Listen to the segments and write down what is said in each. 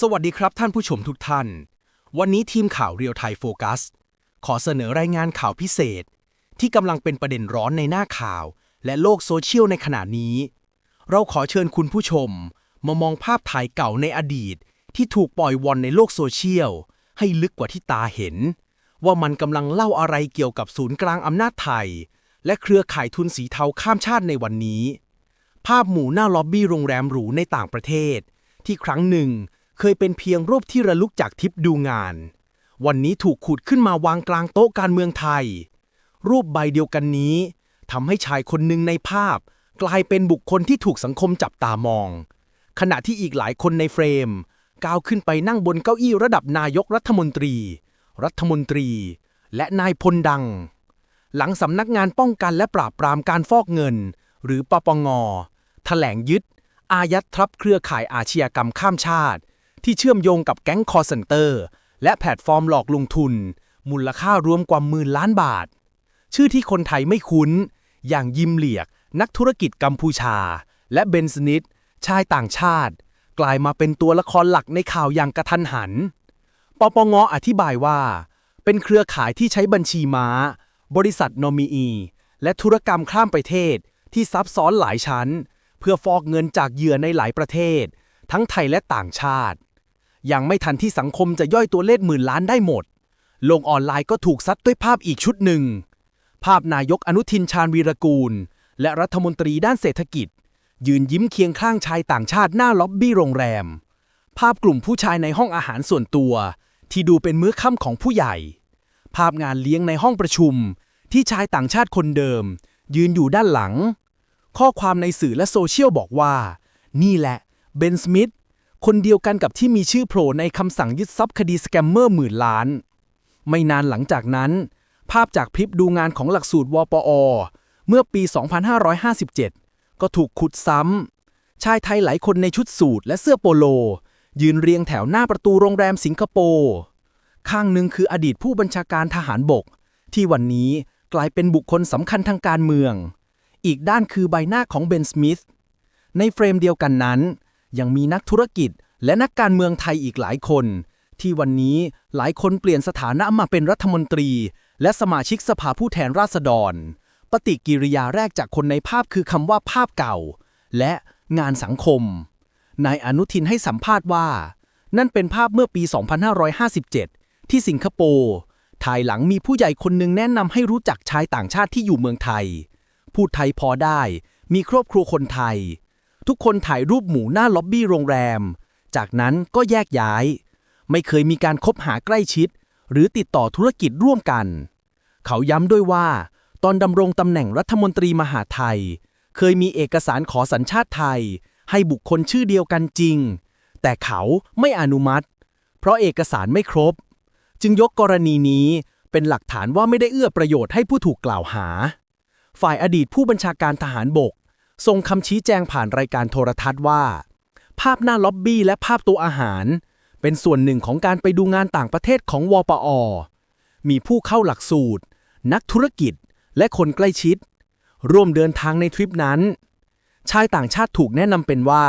สวัสดีครับท่านผู้ชมทุกท่าน วันนี้ทีมข่าวเรียวไทยโฟกัส ขอเสนอรายงานข่าวพิเศษ ที่กำลังเป็นประเด็นร้อนในหน้าข่าว และโลกโซเชียลในขณะนี้ เราขอเชิญคุณผู้ชม มามองภาพถ่ายเก่าในอดีต ที่ถูกปล่อยวอนในโลกโซเชียล ให้ลึกกว่าที่ตาเห็น ว่ามันกำลังเล่าอะไรเกี่ยวกับศูนย์กลางอำนาจไทย และเครือข่ายทุนสีเทาข้ามชาติในวันนี้ ภาพหมู่หน้าล็อบบี้โรงแรมหรูในต่างประเทศ ที่ครั้งหนึ่ง เคยเป็นเพียงรูปที่ระลึกจากทิปดูงาน วันนี้ถูกขุดขึ้นมาวางกลางโต๊ะการเมืองไทย รูปใบเดียวกันนี้ทำให้ชายคนหนึ่งในภาพ กลายเป็นบุคคลที่ถูกสังคมจับตามอง ขณะที่อีกหลายคนในเฟรม ก้าวขึ้นไปนั่งบนเก้าอี้ระดับนายกรัฐมนตรี รัฐมนตรี และนายพลดัง หลังสำนักงานป้องกันและปราบปรามการฟอกเงิน หรือปปงแถลงยึด อายัดทรัพย์เครือข่ายอาชญากรรมข้ามชาติ ที่เชื่อมโยงกับแก๊งคอร์เซนเตอร์ และแพลตฟอร์มหลอกลงทุน มูลค่ารวมกว่าหมื่นล้านบาท ชื่อที่คนไทยไม่คุ้น อย่างยิมเหลียก นักธุรกิจกัมพูชา และเบนสนิทชายต่างชาติ กลายมาเป็นตัวละครหลักในข่าวอย่างกระทันหัน ปปงอธิบายว่า เป็นเครือข่ายที่ใช้บัญชีม้า บริษัทโนมีอี และธุรกรรมข้ามประเทศที่ซับซ้อนหลายชั้น เพื่อฟอกเงินจากเหยื่อในหลายประเทศ ทั้งไทยและต่างชาติ ยังไม่ทันที่สังคมจะย่อยตัวเลขหมื่นล้านได้หมดลกออนไลน์ก็ถูกซัดด้วยภาพอีกชุดหนึ่ง ภาพนายกอนุทินชาญวีรกูล และรัฐมนตรีด้านเศรษฐกิจ ยืนยิ้มเคียงข้างชายต่างชาติหน้าล็อบบี้โรงแรม ภาพกลุ่มผู้ชายในห้องอาหารส่วนตัว ที่ดูเป็นมื้อค่ำของผู้ใหญ่ ภาพงานเลี้ยงในห้องประชุม ที่ชายต่างชาติคนเดิม ยืนอยู่ด้านหลัง ข้อความในสื่อและโซเชียลบอกว่า นี่แหละเบนสมิธ คนเดียวกันกับที่มีชื่อโผล่ในคำสั่งยึดทรัพย์คดีสแกมเมอร์หมื่นล้าน ไม่นานหลังจากนั้น ภาพจากคลิปดูงานของหลักสูตรวปอ เมื่อปี 2557 ก็ถูกขุดซ้ำ ชายไทยหลายคนในชุดสูทและเสื้อโปโล ยืนเรียงแถวหน้าประตูโรงแรมสิงคโปร์ ข้างหนึ่งคืออดีตผู้บัญชาการทหารบก ที่วันนี้กลายเป็นบุคคลสำคัญทางการเมือง อีกด้านคือใบหน้าของเบนสมิธในเฟรมเดียวกันนั้น ยังมีนักธุรกิจและนักการเมืองไทยอีกหลายคน ที่วันนี้หลายคนเปลี่ยนสถานะมาเป็นรัฐมนตรี และสมาชิกสภาผู้แทนราษฎร ปฏิกิริยาแรกจากคนในภาพคือคำว่าภาพเก่า และงานสังคม นายอนุทินให้สัมภาษณ์ว่า นั่นเป็นภาพเมื่อปี 2557 ที่สิงคโปร์ถ่ายหลังมีผู้ใหญ่คนหนึ่งแนะนำให้รู้จักชายต่างชาติที่อยู่เมืองไทย พูดไทยพอได้ มีครอบครัวคนไทย ทุกคนถ่ายรูปหมู่หน้าล็อบบี้โรงแรม จากนั้นก็แยกย้าย ไม่เคยมีการคบหาใกล้ชิด หรือติดต่อธุรกิจร่วมกัน เขาย้ำด้วยว่า ตอนดำรงตำแหน่งรัฐมนตรีมหาไทย เคยมีเอกสารขอสัญชาติไทย ให้บุคคลชื่อเดียวกันจริง แต่เขาไม่อนุมัติ เพราะเอกสารไม่ครบ จึงยกกรณีนี้เป็นหลักฐานว่าไม่ได้เอื้อประโยชน์ให้ผู้ถูกกล่าวหา ฝ่ายอดีตผู้บัญชาการทหารบก ส่งคำชี้แจงผ่านรายการโทรทัศน์ว่า ภาพหน้าล็อบบี้และภาพตัวอาหาร เป็นส่วนหนึ่งของการไปดูงานต่างประเทศของวปอ มีผู้เข้าหลักสูตร นักธุรกิจและคนใกล้ชิด ร่วมเดินทางในทริปนั้น ชายต่างชาติถูกแนะนำเป็นว่า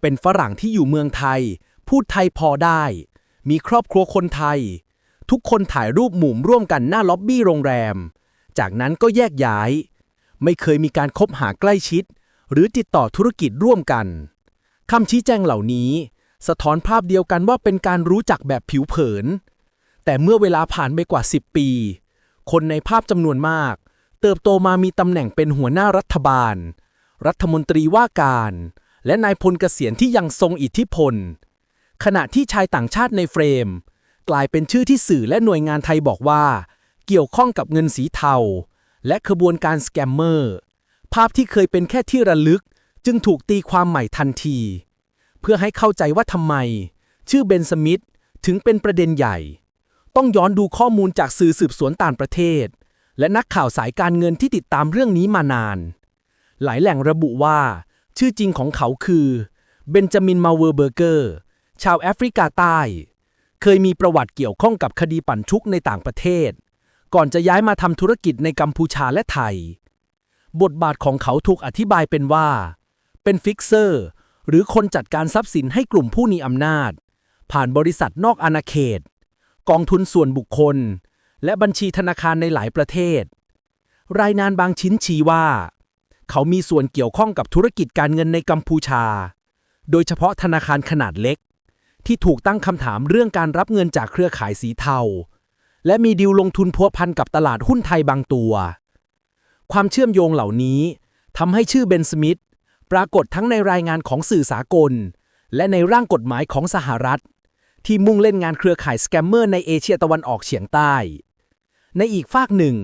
เป็นฝรั่งที่อยู่เมืองไทย พูดไทยพอได้ มีครอบครัวคนไทย ทุกคนถ่ายรูปหมู่ร่วมกันหน้าล็อบบี้โรงแรม จากนั้นก็แยกย้าย ไม่เคยมีการคบหาใกล้ชิด หรือติดต่อธุรกิจร่วมกันคำชี้แจงเหล่านี้ สะท้อนภาพเดียวกันว่าเป็นการรู้จักแบบผิวเผิน แต่เมื่อเวลาผ่านไปกว่า 10 ปี คนในภาพจำนวนมาก เติบโตมามีตำแหน่งเป็นหัวหน้ารัฐบาล รัฐมนตรีว่าการ และนายพลเกษียณที่ยังทรงอิทธิพล ขณะที่ชายต่างชาติในเฟรม กลายเป็นชื่อที่สื่อและหน่วยงานไทยบอกว่า เกี่ยวข้องกับเงินสีเทา และขบวนการสแกมเมอร์ ภาพที่เคยเป็นแค่ที่ระลึก จึงถูกตีความใหม่ทันที เพื่อให้เข้าใจว่าทำไม ชื่อเบนสมิธถึงเป็นประเด็นใหญ่ ต้องย้อนดูข้อมูลจากสื่อสืบสวนต่างประเทศ และนักข่าวสายการเงินที่ติดตามเรื่องนี้มานาน หลายแหล่งระบุว่า ชื่อจริงของเขาคือเบนจามินมาเวอร์เบอร์เกอร์ ชาวแอฟริกาใต้ เคยมีประวัติเกี่ยวข้องกับคดีปั่นชุกในต่างประเทศ ก่อนจะย้ายมาทำธุรกิจในกัมพูชาและไทย บทบาทของเขาถูกอธิบายเป็นว่า เป็นฟิกเซอร์ หรือคนจัดการทรัพย์สินให้กลุ่มผู้มีอำนาจ ผ่านบริษัทนอกอาณาเขต กองทุนส่วนบุคคล และบัญชีธนาคารในหลายประเทศ รายงานบางชิ้นชี้ว่า เขามีส่วนเกี่ยวข้องกับธุรกิจการเงินในกัมพูชา โดยเฉพาะธนาคารขนาดเล็ก ที่ถูกตั้งคำถามเรื่องการรับเงินจากเครือข่ายสีเทา และมีดีลลงทุนพัวพันกับตลาดหุ้นไทยบางตัว ความเชื่อมโยงเหล่านี้ทำให้ชื่อเบนสมิธปรากฏทั้งในรายงานของสื่อสากล และในร่างกฎหมายของสหรัฐ ที่มุ่งเล่นงานเครือข่ายสแกมเมอร์ในเอเชียตะวันออกเฉียงใต้ ในอีกฝากหนึ่ง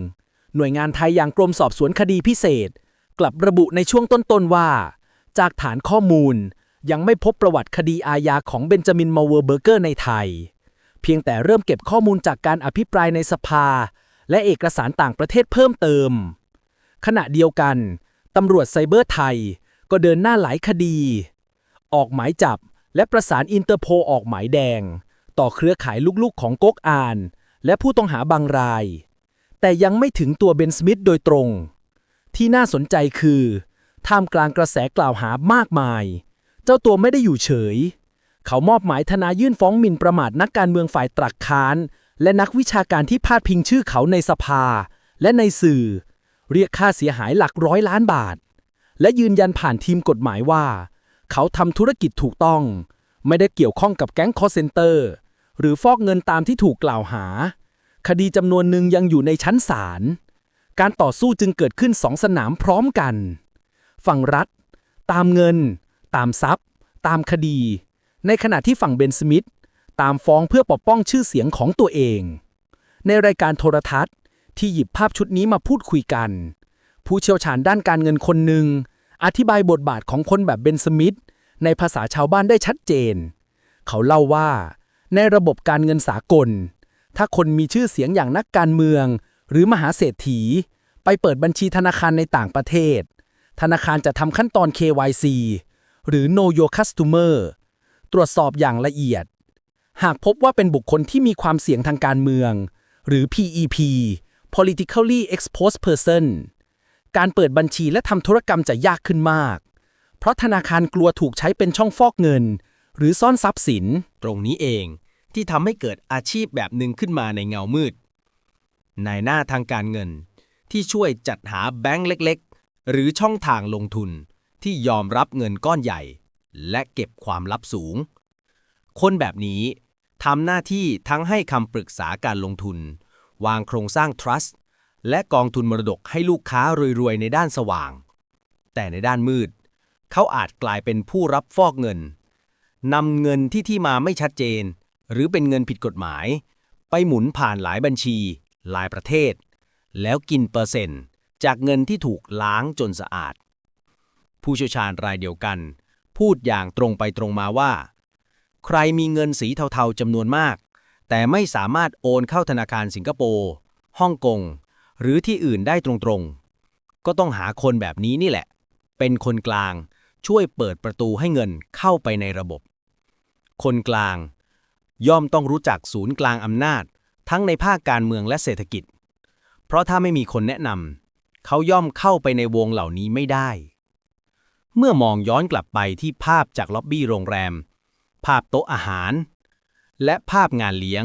หน่วยงานไทยอย่างกรมสอบสวนคดีพิเศษ กลับระบุในช่วงต้นๆว่า จากฐานข้อมูลยังไม่พบประวัติคดีอาญาของเบนจามินมาเวอร์เบอร์เกอร์ในไทย เพียงแต่เริ่มเก็บข้อมูลจากการอภิปรายในสภา และเอกสารต่างประเทศเพิ่มเติม ขณะเดียวกันตำรวจไซเบอร์ไทยก็เดินหน้าหลายคดี ออกหมายจับและประสานอินเตอร์โพออกหมายแดง ต่อเครือข่ายลูกๆของก๊กอาน และผู้ต้องหาบางราย แต่ยังไม่ถึงตัวเบนสมิธโดยตรง ที่น่าสนใจคือท่ามกลางกระแสกล่าวหามากมาย เจ้าตัวไม่ได้อยู่เฉย เขามอบหมายทนายยื่นฟ้องหมิ่นประมาทนักการเมืองฝ่ายตรักค้าน และนักวิชาการที่พาดพิงชื่อเขาในสภา และในสื่อ เรียกค่าเสียหายหลักร้อยล้านบาท และยืนยันผ่านทีมกฎหมายว่า เขาทำธุรกิจถูกต้อง ไม่ได้เกี่ยวข้องกับแก๊งคอร์เซนเตอร์ หรือฟอกเงินตามที่ถูกกล่าวหา คดีจำนวนหนึ่งยังอยู่ในชั้นศาลการต่อสู้จึงเกิดขึ้นสองสนามพร้อมกัน ฝั่งรัฐ ตามเงิน ตามทรัพย์ ตามคดี ในขณะที่ฝั่งเบนสมิธตามฟ้องเพื่อปกป้องชื่อเสียงของตัวเอง ในรายการโทรทัศน์ ที่หยิบภาพชุดนี้มาพูดคุยกัน ผู้เชี่ยวชาญด้านการเงินคนหนึ่ง อธิบายบทบาทของคนแบบเบนสมิธในภาษาชาวบ้านได้ชัดเจน เขาเล่าว่า ในระบบการเงินสากล ถ้าคนมีชื่อเสียงอย่างนักการเมือง หรือมหาเศรษฐี ไปเปิดบัญชีธนาคารในต่างประเทศ ธนาคารจะทำขั้นตอน KYC หรือ Know Your Customer ตรวจสอบอย่างละเอียด หากพบว่าเป็นบุคคลที่มีความเสี่ยงทางการเมือง หรือ PEP politically exposed person การเปิดบัญชีและทำธุรกรรมจะยากขึ้นมาก เพราะธนาคารกลัวถูกใช้เป็นช่องฟอกเงิน หรือซ่อนทรัพย์สิน ตรงนี้เองที่ทำให้เกิดอาชีพแบบหนึ่งขึ้นมาในเงามืด นายหน้าทางการเงิน ที่ช่วยจัดหาแบงค์เล็ก ๆ หรือช่องทางลงทุนที่ยอมรับเงินก้อนใหญ่ และเก็บความลับสูง คนแบบนี้ทำหน้าที่ทั้งให้คำปรึกษาการลงทุน วางโครงสร้าง trust และกองทุนมรดกให้ลูกค้ารวยๆ ในด้านสว่าง แต่ในด้านมืด เขาอาจกลายเป็นผู้รับฟอกเงินนำเงินที่ที่มาไม่ชัดเจน หรือเป็นเงินผิดกฎหมาย ไปหมุนผ่านหลายบัญชี หลายประเทศ แล้วกินเปอร์เซ็นต์ จากเงินที่ถูกล้างจนสะอาด ผู้เชี่ยวชาญรายเดียวกัน พูดอย่างตรงไปตรงมาว่า ใครมีเงินสีเทาๆจำนวนมาก แต่ไม่สามารถโอนเข้าธนาคารสิงคโปร์ฮ่องกง หรือที่อื่นได้ตรงๆ ก็ต้องหาคนแบบนี้นี่แหละ เป็นคนกลางช่วยเปิดประตูให้เงินเข้าไปในระบบ คนกลาง ย่อมต้องรู้จักศูนย์กลางอำนาจ ทั้งในภาคการเมืองและเศรษฐกิจ เพราะถ้าไม่มีคนแนะนำเขาย่อมเข้าไปในวงเหล่านี้ไม่ได้ เมื่อมองย้อนกลับไปที่ภาพจากล็อบบี้โรงแรม ภาพโต๊ะอาหาร และภาพงานเลี้ยง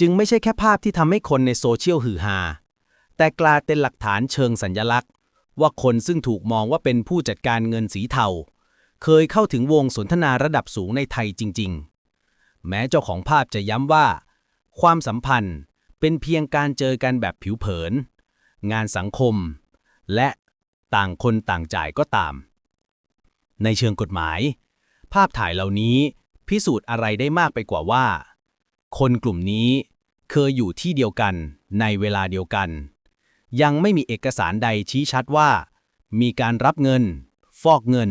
จึงไม่ใช่แค่ภาพที่ทำให้คนในโซเชียลฮือฮา แต่กลายเป็นหลักฐานเชิงสัญญลักษณ์ ว่าคนซึ่งถูกมองว่าเป็นผู้จัดการเงินสีเทา เคยเข้าถึงวงสนทนาระดับสูงในไทยจริง ๆ แม้เจ้าของภาพจะย้ำว่า ความสัมพันธ์เป็นเพียงการเจอกันแบบผิวเผิน งานสังคม และต่างคนต่างจ่ายก็ตาม ในเชิงกฎหมาย ภาพถ่ายเหล่านี้พิสูจน์อะไรได้มากไปกว่าว่า คนกลุ่มนี้เคยอยู่ที่เดียวกันในเวลาเดียวกัน ยังไม่มีเอกสารใดชี้ชัดว่า มีการรับเงิน ฟอกเงิน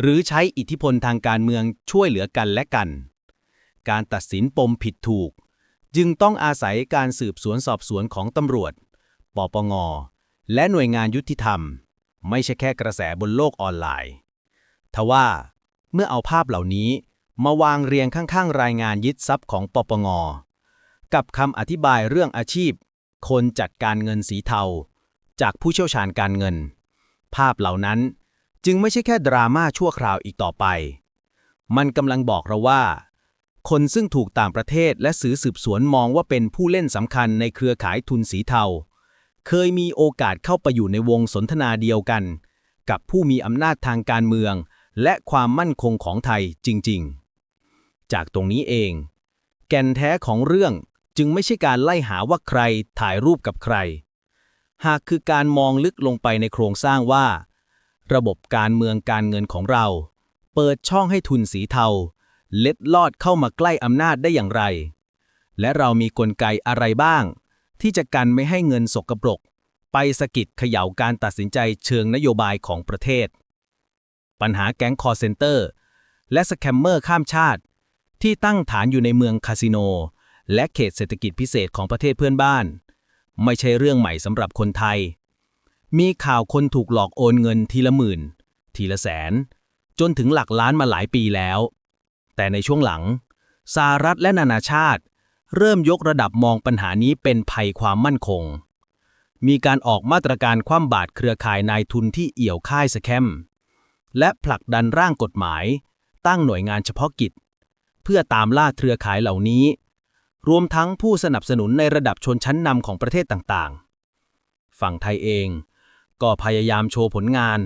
หรือใช้อิทธิพลทางการเมืองช่วยเหลือกันและกัน การตัดสินปมผิดถูก จึงต้องอาศัยการสืบสวนสอบสวนของตำรวจ ปปง และหน่วยงานยุติธรรม ไม่ใช่แค่กระแสบนโลกออนไลน์ ทว่า เมื่อเอาภาพเหล่านี้มาวางเรียงข้างๆ รายงานยึดทรัพย์ของปปง กับคำอธิบายเรื่องอาชีพ คนจัดการเงินสีเทา จากผู้เชี่ยวชาญการเงิน ภาพเหล่านั้นจึงไม่ใช่แค่ดราม่าชั่วคราวอีกต่อไป มันกำลังบอกเราว่า คนซึ่งถูกต่างประเทศและสื่อสืบสวนมองว่าเป็นผู้เล่นสำคัญในเครือข่ายทุนสีเทา เคยมีโอกาสเข้าไปอยู่ในวงสนทนาเดียวกัน กับผู้มีอำนาจทางการเมือง และความมั่นคงของไทยจริง ๆ จากตรงนี้เอง แก่นแท้ของเรื่องจึงไม่ใช่การไล่หาว่าใครถ่ายรูปกับใคร หากคือการมองลึกลงไปในโครงสร้างว่า ระบบการเมืองการเงินของเรา เปิดช่องให้ทุนสีเทา เล็ดลอดเข้ามาใกล้อำนาจได้อย่างไร และเรามีกลไกอะไรบ้าง ที่จะกันไม่ให้เงินสกปรก ไปสะกิดเขย่าการตัดสินใจเชิงนโยบายของประเทศ ปัญหาแก๊งคอร์เซนเตอร์ และสแคมเมอร์ข้ามชาติ ที่ตั้งฐานอยู่ในเมืองคาสิโน และเขตเศรษฐกิจพิเศษของประเทศเพื่อนบ้าน ไม่ใช่เรื่องใหม่สำหรับคนไทย มีข่าวคนถูกหลอกโอนเงินทีละหมื่น ทีละแสน จนถึงหลักล้านมาหลายปีแล้ว แต่ในช่วงหลังสหรัฐและนานาชาติ เริ่มยกระดับมองปัญหานี้เป็นภัยความมั่นคง มีการออกมาตรการคว่ำบาตรเครือข่ายนายทุนที่เอี่ยวค่ายสแคม และผลักดันร่างกฎหมาย ตั้งหน่วยงานเฉพาะกิจ เพื่อตามล่าเครือข่ายเหล่านี้ รวมทั้งผู้สนับสนุนในระดับชนชั้นนำของประเทศต่างๆ ฝั่งไทยเอง ก็พยายามโชว์ผลงาน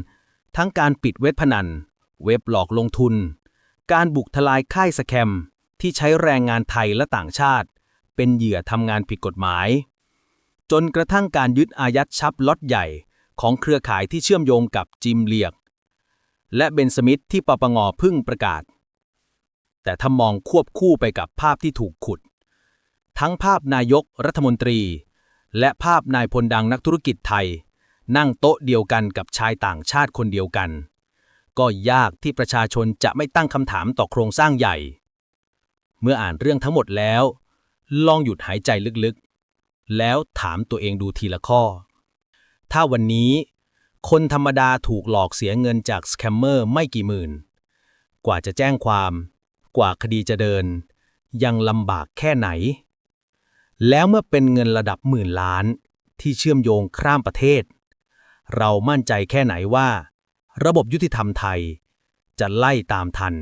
ทั้งการปิดเว็บพนัน เว็บหลอกลงทุน การบุกทลายค่ายสแคมที่ใช้แรงงานไทยและต่างชาติ เป็นเหยื่อทำงานผิดกฎหมาย จนกระทั่งการยึดอายัดชับล็อตใหญ่ของเครือข่ายที่เชื่อมโยงกับจิมเลียก และเบนสมิธที่ปปงพึ่งประกาศ แต่ถ้ามองควบคู่ไปกับภาพที่ถูกขุด ทั้งภาพนายกรัฐมนตรี และภาพนายพลดังนักธุรกิจไทย นั่งโต๊ะเดียวกันกับชายต่างชาติคนเดียวกัน ก็ยากที่ประชาชนจะไม่ตั้งคำถามต่อโครงสร้างใหญ่ เมื่ออ่านเรื่องทั้งหมดแล้ว ลองหยุดหายใจลึกๆ แล้วถามตัวเองดูทีละข้อ ถ้าวันนี้ คนธรรมดาถูกหลอกเสียเงินจากสแคมเมอร์ไม่กี่หมื่น กว่าจะแจ้งความ กว่าคดีจะเดิน ยังลำบากแค่ไหน แล้วเมื่อเป็นเงินระดับหมื่นล้าน ที่เชื่อมโยงข้ามประเทศ เรามั่นใจแค่ไหนว่า ระบบยุติธรรมไทย จะไล่ตามทัน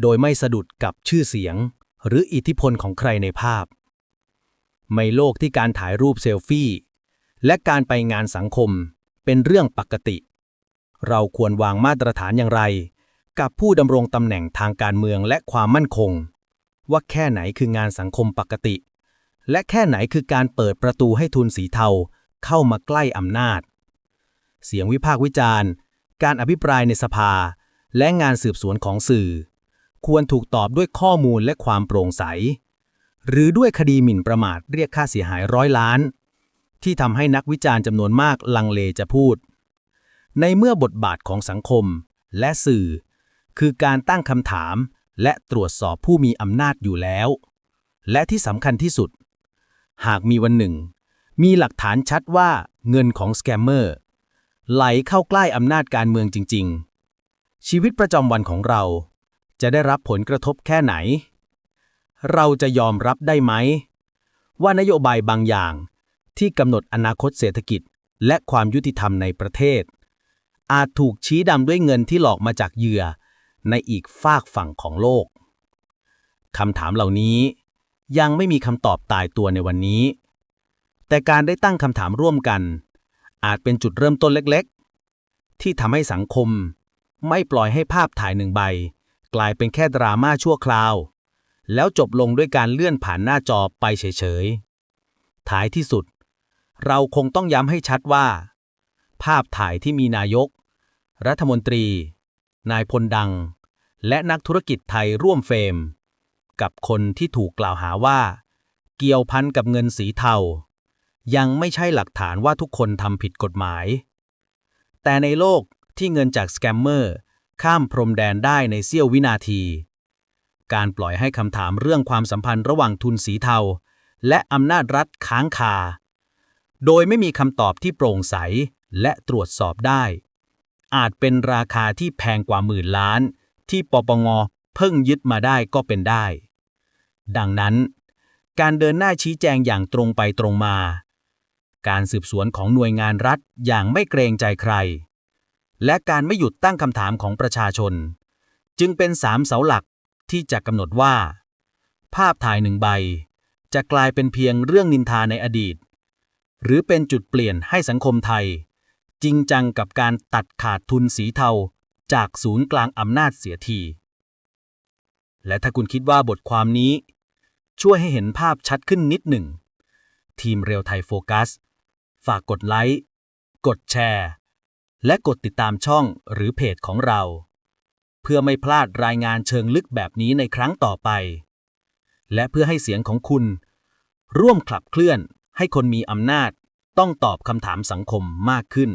โดยไม่สะดุดกับชื่อเสียง หรืออิทธิพลของใครในภาพในโลกที่การถ่ายรูปเซลฟี่ และการไปงานสังคม เป็นเรื่องปกติ เราควรวางมาตรฐานอย่างไร กับผู้ดำรงตำแหน่งทางการเมืองและความมั่นคง ว่าแค่ไหนคืองานสังคมปกติ และแค่ไหนคือการเปิดประตูให้ทุนสีเทาเข้ามาใกล้อำนาจ เสียงวิพากษ์วิจารณ์ การอภิปรายในสภา และงานสืบสวนของสื่อ ควรถูกตอบด้วยข้อมูลและความโปร่งใส หรือด้วยคดีหมิ่นประมาทเรียกค่าเสียหายร้อยล้าน ที่ทำให้นักวิจารณ์จำนวนมากลังเลจะพูด ในเมื่อบทบาทของสังคมและสื่อ คือการตั้งคำถามและตรวจสอบผู้มีอำนาจอยู่แล้ว และที่สำคัญที่สุด หากมีวันหนึ่ง มีหลักฐานชัดว่าเงินของสแกมเมอร์ไหลเข้าใกล้อำนาจการเมืองจริง ๆ ชีวิตประจำวันของเราจะได้รับผลกระทบแค่ไหน เราจะยอมรับได้ไหม ว่านโยบายบางอย่าง ที่กำหนดอนาคตเศรษฐกิจ และความยุติธรรมในประเทศ อาจถูกชี้ดำด้วยเงินที่หลอกมาจากเหยื่อ ในอีกฝากฝั่งของโลกคำถามเหล่านี้ ยังไม่มีคำตอบตายตัวในวันนี้ แต่การได้ตั้งคำถามร่วมกัน อาจเป็นจุดเริ่มต้นเล็กๆ ที่ทำให้สังคม ไม่ปล่อยให้ภาพถ่ายหนึ่งใบ กลายเป็นแค่ดราม่าชั่วคราว แล้วจบลงด้วยการเลื่อนผ่านหน้าจอไปเฉยๆ ท้ายที่สุด เราคงต้องย้ำให้ชัดว่า ภาพถ่ายที่มีนายก รัฐมนตรี นายพลดัง และนักธุรกิจไทยร่วมเฟรม กับคนที่ถูกกล่าวหาว่า เกี่ยวพันกับเงินสีเทา ยังไม่ใช่หลักฐานว่าทุกคนทำผิดกฎหมาย แต่ในโลกที่เงินจากสแกมเมอร์ข้ามพรมแดนได้ในเสี้ยววินาที การปล่อยให้คำถามเรื่องความสัมพันธ์ระหว่างทุนสีเทา และอำนาจรัฐค้างคา โดยไม่มีคำตอบที่โปร่งใสและตรวจสอบได้ อาจเป็นราคาที่แพงกว่าหมื่นล้าน ที่ปปงเพิ่งยึดมาได้ก็เป็นได้ ดังนั้น การเดินหน้าชี้แจงอย่างตรงไปตรงมา การสืบสวนของหน่วยงานรัฐอย่างไม่เกรงใจใคร และการไม่หยุดตั้งคำถามของประชาชน จึงเป็นสามเสาหลักที่จะกำหนดว่า ภาพถ่ายหนึ่งใบ จะกลายเป็นเพียงเรื่องนินทาในอดีต หรือเป็นจุดเปลี่ยนให้สังคมไทย จริงจังกับการตัดขาดทุนสีเทาจากศูนย์กลางอำนาจเสียที และถ้าคุณคิดว่าบทความนี้ ช่วยให้เห็นภาพชัดขึ้นนิดหนึ่ง ทีมเรียวไทยโฟกัส ฝากกดไลค์ กดแชร์ และกดติดตามช่องหรือเพจของเรา เพื่อไม่พลาดรายงานเชิงลึกแบบนี้ในครั้งต่อไป และเพื่อให้เสียงของคุณ ร่วมขับเคลื่อน ให้คนมีอำนาจต้องตอบคำถามสังคมมากขึ้น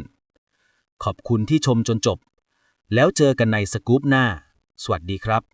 ขอบคุณที่ชมจนจบ แล้วเจอกันในสกู๊ปหน้า สวัสดีครับ